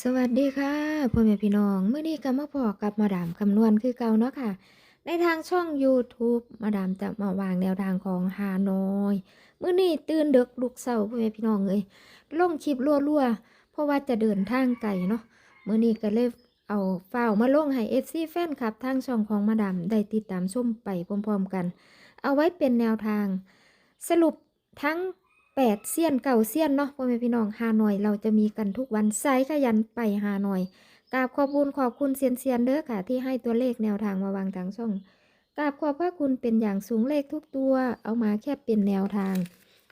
สวัสดีค่ะพ่อแม่พี่น้องเมื้อนี้ก็มาพอกับมาดามคำนวณคือเก่าเนาะค่ะ ในทางช่องยูทูบมาดามจะมาวางแนวทางของฮานอยเมื้อนี้ตื่นเดึกลุกเช้าพ่อแม่พี่น้องเอ้ยลงคลิปรัวๆเพราะว่าจะเดินทางไกลเนาะเมื้อนี้ก็เลยเอาฟาวมาลงให้ FC แฟนคลับทางช่องของมาดามได้ติดตามชมไปพร้อมๆกัน เอาไว้เป็นแนวทาง สรุปทั้ง แปดเซียนเก่าเซียนเนาะพ่อแม่พี่น้องฮานอยเราจะมีกันทุกวันไซขยันไปฮานอยกราบขอบคุณขอบคุณเซียนเซียนเด้อค่ะ ที่ให้ตัวเลขแนวทางมาวางทางช่องกราบขอบพระคุณเป็นอย่างสูงเลขทุกตัว เอามาแค่เป็นแนวทาง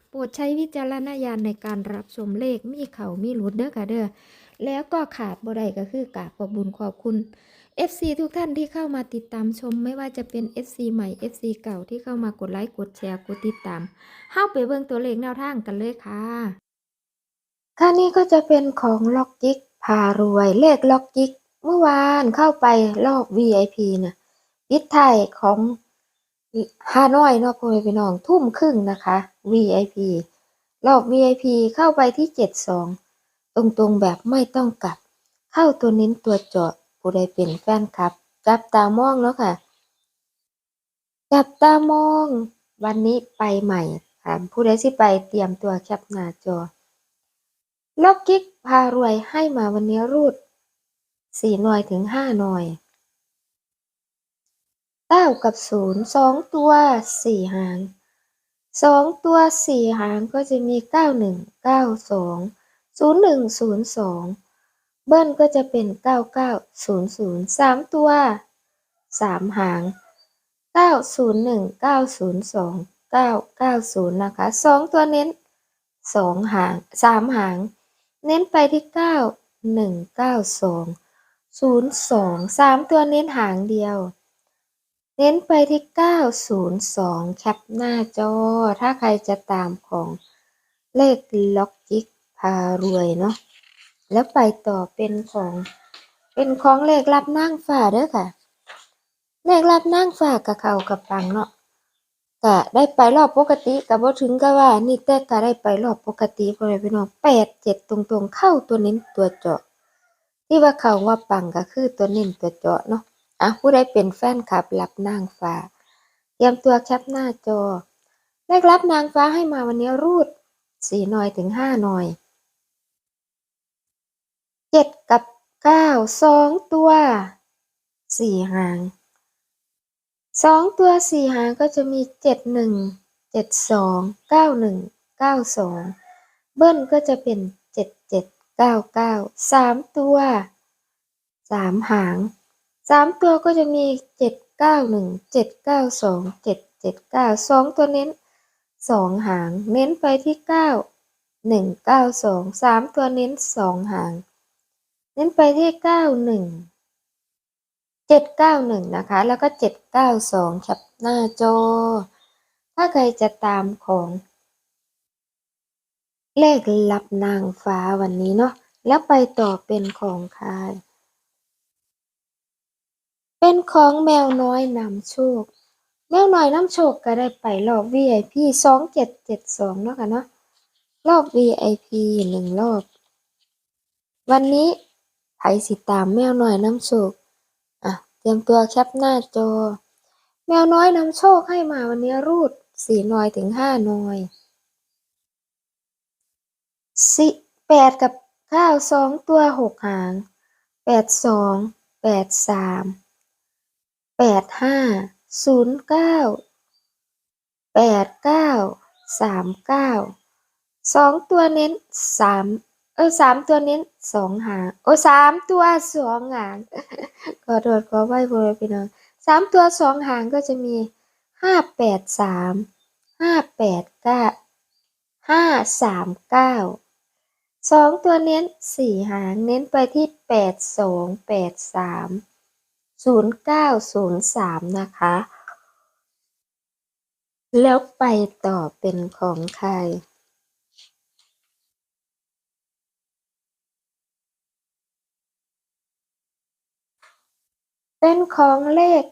โปรดใช้วิจารณญาณในการรับชมเลขมีเขามีหลุดเด้อค่ะเด้อแล้วก็ขาดบ่ได้ก็คือกราบขอบคุญขอบคุณ FC ทุกท่านที่เข้ามาติดตามชม ไม่ว่าจะเป็น FC ใหม่ FC เก่าที่เข้ามากดไลค์กดแชร์กดติดตามเข้าไปเบิ่งตัวเลขแนวทางกันเลยค่ะค่ะนี่ก็จะเป็นของล็อกจิกพารวยเลขล็อกจิกเมื่อวานเข้าไปรอบ VIP น่ะปิดไทยของฮานอยเนาะพ่อแม่พี่น้องทุ่มครึ่งนะคะ VIP รอบ VIP เข้าไปที่ 72 ตรงๆแบบไม่ต้องกลับ เข้าตัวเน้นตัวเจาะ ผู้ใดเป็นแฟนคลับ จับตามองเนาะค่ะ จับตามอง วันนี้ไปใหม่ค่ะผู้ใดสิไปเตรียมตัวแคปหน้าจอล็อกกิ๊กพารวยให้มาวันนี้รูดสี่หน่วยถึงห้าหน่วยเก้ากับศูนย์สองตัวสี่หางสองตัวสี่หางก็จะมีเก้าหนึ่งเก้าสองศูนย์หนึ่งศูนย์สอง เบิ้ลก็จะเป็นเก้าเก้าศูนย์ศูนย์สามตัวสามหางเก้าศูนย์หนึ่งเก้าศูนย์สองเก้าเก้าศูนย์นะคะสองตัวเน้นสองหางสามหาง เน้นไปที่เก้าหนึ่งเก้าสองศูนย์สองสามตัวเน้นหางเดียว เน้นไปที่เก้าศูนย์สองแคปหน้าจอ ถ้าใครจะตามของเลขล็อกจิกพารวยเนาะ แล้วไปต่อเป็นของ เป็นของเลขรับนั่งฝ่าเด้อค่ะ เลขรับนั่งฝ่ากับเขากับปังเนาะก็ได้ไปรอบปกติก็บ่ถึงกับว่า นี่แต่ก็ได้ไปรอบปกติพ่อแม่พี่น้องแปดเจ็ดตรงๆ เข้าตัวเน้นตัวเจาะ ที่ว่าเขาว่าปังก็คือตัวเน้นตัวเจาะเนาะอะผู้ใดเป็นแฟนคลับรับนางฟ้าเตรียมตัวแคปหน้าจอเลขรับนางฟ้าให้มาวันนี้รูดสี่หน่อยถึงห้าหน่อย เจ็ดกับเก้าสองตัวสี่หางสองตัวสี่หางก็จะมีเจ็ดหนึ่งเจ็ดสองเก้าหนึ่งเก้าสองเบิ้ลก็จะเป็นเจ็ดเจ็ดเก้าเก้าสามตัวสามหางสามตัวก็จะมีเจ็ดเก้าหนึ่งเจ็ดเก้าสองเจ็ดเจ็ดเก้าสองตัวเน้นสองหาง เน้นไปที่เก้าหนึ่งเก้าสองสามตัวเน้นสองหาง น้นไปที่เก้าหนึ่งเจ็ดเก้าหนึ่งนะคะ แล้วก็เจ็ดเก้าสองแคปหน้าจอ ถ้าใครจะตามของ เลขลับนางฟ้าวันนี้เนาะ แล้วไปต่อเป็นของใคร เป็นของแมวน้อยนำโชค แมวน้อยนำโชคก็ได้ไปรอบ VIP สองเจ็ดเจ็ดสองเนาะค่ะเนาะ รอบ VIP หนึ่งรอบ วันนี้ ไผสิตามแมวน้อยนำโชค อะ เตรียมตัวแคปหน้าจอ แมวน้อยนำโชคให้มาวันนี้รูดสี่หน่อยถึงห้าหน่อยสิแปดกับเก้าสองตัวหกหางแปดสองแปดสามแปดห้าศูนย์เก้าแปดเก้าสามเก้าสองตัวเน้นสาม ออสามตัวเน้นสองหางโอ้สามตัวสองหางขอโทษขอไว้บริพี่น้องสามตัวสองหางก็จะมีห้าแปดสามห้าแปดเก้าห้าสามเก้าสองตัวเน้นสี่หางเน้นไปที่แปดสองแปดสามศูนย์เก้าศูนย์สามนะคะ แล้วไปต่อเป็นของใคร เป็นของเลข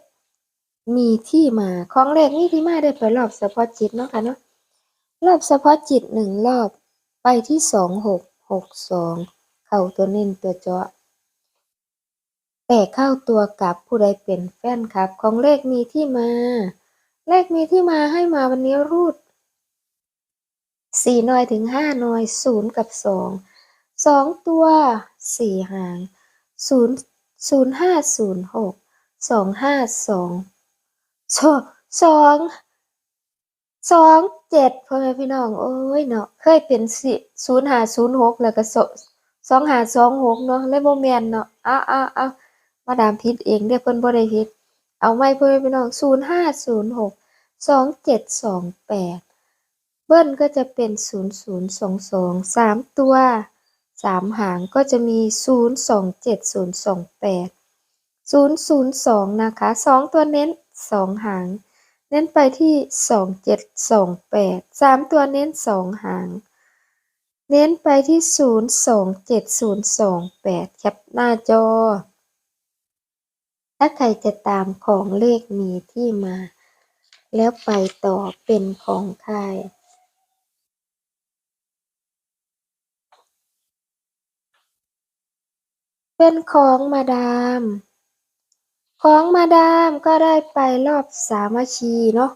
มีที่มาของเลขมีที่มาได้ไปรอบเฉพาะจิตเนาะค่ะเนาะรอบเฉพาะจิตหนึ่งรอบไปที่สองหกหกสองเข้าตัวเน้นตัวเจาะแต่เข้าตัวกลับผู้ใดเป็นแฟนคลับ ของเลขมีที่มา เลขมีที่มาให้มาวันนี้รูดสี่หน่วยถึงห้าหน่วยศูนย์กับสองสองตัวสี่หางศูนย์ ศูนย์ห้าศูนย์หกสองห้าสองสองสองสองเจ็ดพ่อแม่พี่น้อง โอ้ยเนาะเคยเป็นสิศูนย์ห้าศูนย์หกแล้วก็สองห้าสองหกเนาะเลยบ่แม่นเนาะอ้าวอ้าวอ้าวมาดามผิดเองเด้อเพิ่นบ่ได้ผิดเอาใหม่พ่อแม่พี่น้องศูนย์ห้าศูนย์หกสองเจ็ดสองแปดเบิ้ลก็จะเป็นศูนย์ศูนย์สองสองสามตัว สามหางก็จะมีศูนย์สองเจ็ดศูนะคะสองตัวเน้นสองหาง เน้นไปที่สองเจ็ดสามตัวเน้นสองหาง เน้นไปที่ศูนย์สองเจ็ดศูนย์สองแคปหน้าจอ ถ้าใครจะตามของเลขมีที่มา แล้วไปต่อเป็นของใคร เป็นของมาดาม ของมาดามก็ได้ไปรอบสามัคคีเนาะ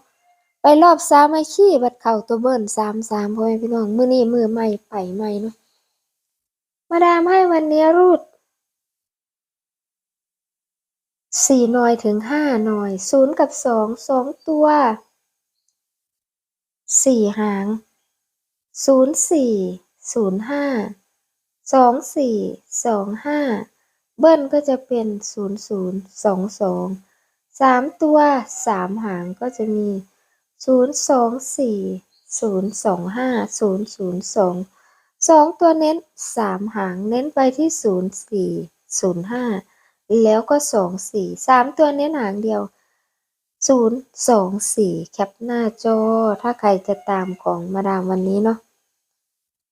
ไปรอบสามัคคีบัดเข่าตัวเบิ้ลสามสามพ่อแม่พี่น้องมือนี้มือใหม่ไปใหม่เนาะมาดามให้วันนี้รูดสี่หน่อยถึงห้าหน่อยศูนย์กับสองสองตัวสี่หางศูนย์สี่ศูนย์ห้าสองสี่สองห้า เบิ้ลก็จะเป็นศูนย์ศูนย์สองสองสามตัวสามหางก็จะมีศูนย์สองสี่ศูนย์สองห้าศูนย์ศูนย์สองสองตัวเน้นสามหางเน้นไปที่ศูนย์สี่ศูนย์ห้าแล้วก็สองสี่สามตัวเน้นหางเดียวศูนย์สองสี่แคปหน้าจอ ถ้าใครจะตามของมาดามวันนี้เนาะ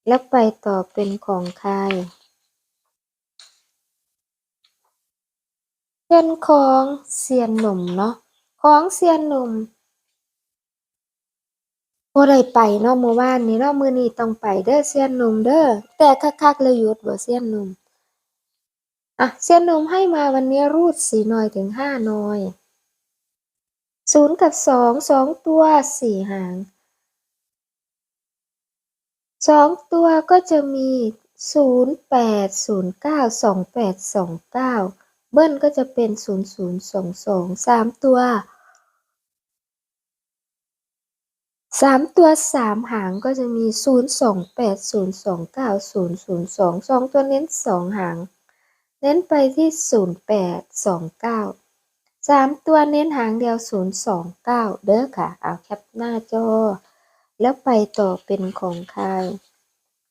แล้วไปต่อเป็นของใคร เป็นของเซียนหนุ่มเนาะของเซียนหนุ่มบ่ได้ไปเนาะเมื่อวานนี้เนาะมื้อนี้ต้องไปเด้อเซียนหนุ่มเด้อแต่คักๆเลยหยุดบ่เซียนหนุ่มอะเซียนหนุ่มให้มาวันนี้รูดสี่หน่อยถึงห้าหน่อยศูนย์กับสองสองตัวสี่หางสองตัวก็จะมีศูนย์แปดศูนย์เก้าสองแปดสองเก้า เบิ้ลก็จะเป็นศูนย์ศูนย์สามตัวสามตัวสามหางก็จะมีศูนย์สองแปดศูนย์สองเก้าศูนย์ศูนย์สองสองตัวเน้นสองหาง เน้นไปที่ศูนย์แปดสามตัวเน้นหางเดียวศูนย์สองเด้อค่ะ เอาแคปหน้าจอ แล้วไปต่อเป็นของใคร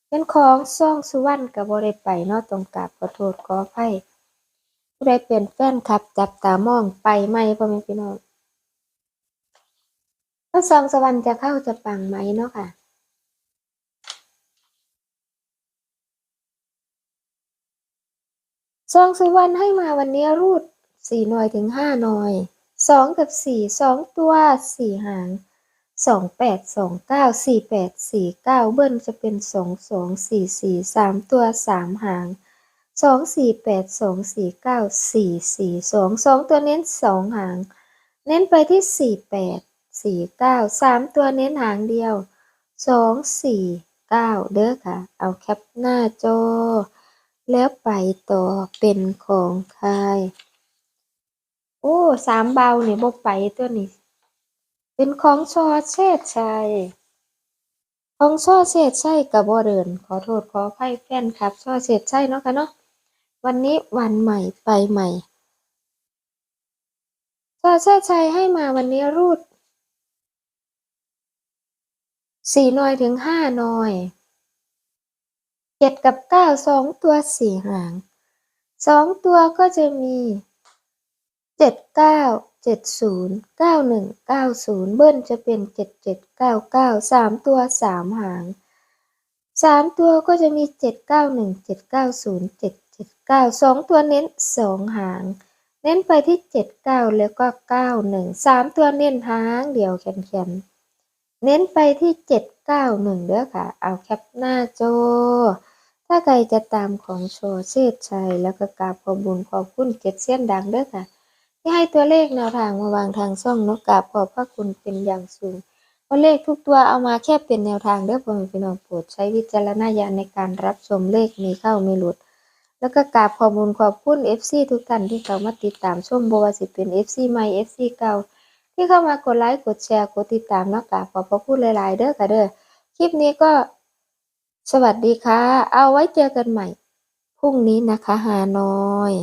เป็นของซ่องสุวรรณกับบริไปเนอตรงกับขอโทษขออภัย ผู้ใดเป็นแฟนคลับ จับตามองไปไหมพ่อแม่พี่น้องถ้าซองสวรรค์จะเข้าจะปังไหมเนาะค่ะซองสุวรรณให้มาวันนี้รูดสี่หน่อยถึงห้าหน่อยสองกับสี่สองตัวสี่หางสองแปดสองเก้าสี่แปดสี่เก้าเบิ้ลจะเป็นสองสองสี่สี่สามตัวสามหาง สองสี่แปดสองสี่เก้าสี่สี่สองสองตัวเน้นสองหาง เน้นไปที่สี่แปดสี่เก้าสามตัวเน้นหางเดียวสองสี่เก้าเด้อค่ะ เอาแคปหน้าจอ แล้วไปต่อเป็นของใครโอ้สามเบาเนี่ยบ่ไปตัวนี้ เป็นของชอเชษชัยของช่อเศษใช่กับบ่เดิน ขอโทษขออภัยแฟนครับช่อเศษใช่เนาะค่ะเนาะ วันนี้วันใหม่ไปใหม่ช่อเศษชัยให้มาวันนี้รูดสี่หน่อยถึงห้าหน่อยเจ็ดกับเก้าสองตัวสี่หางสองตัวก็จะมีเจ็ดเก้าเจ็ดศูนย์เก้าหนึ่งเก้าศูนย์เบิ้ลจะเป็นเจ็ดเจ็ดเก้าเก้าสามตัวสามหางสามตัวก็จะมีเจ็ดเก้าหนึ่งเจ็ดเก้าศูนย์เจ็ด เจ็ดเก้าสองตัวเน้นสองหาง เน้นไปที่เจ็ดเก้าแล้วก็เก้าหนึ่งสามตัวเน้นหางเดียวแขนๆเน้นไปที่เจ็ดเก้าหนึ่งเด้อค่ะ เอาแคปหน้าโจถ้าใครจะตามของโชว์เชษชัยแล้วก็กราบขอบบุญขอบคุณเจ็ดเส้นดังเด้อค่ะ ที่ให้ตัวเลขแนวทางมาวางทางช่องนกกราบขอบพระคุณเป็นอย่างสูงเพราะเลขทุกตัวเอามาแค่เป็นแนวทางเด้อพ่อแม่พี่น้องโปรดใช้วิจารณญาณในการรับชมเลขมีเข้ามีหลุด แล้วก็กราบขอบุญขอบคุณ FC ทุกท่านที่เข้ามาติดตามชมบ่ว่าสิเป็น FC ใหม่ FC เก่า ที่เข้ามากดไลค์กดแชร์กดติดตามเนาะกราบขอบพระคุณหลายๆเด้อค่ะเด้อคลิปนี้ก็สวัสดีค่ะ เอาไว้เจอกันใหม่ พรุ่งนี้นะคะฮานอย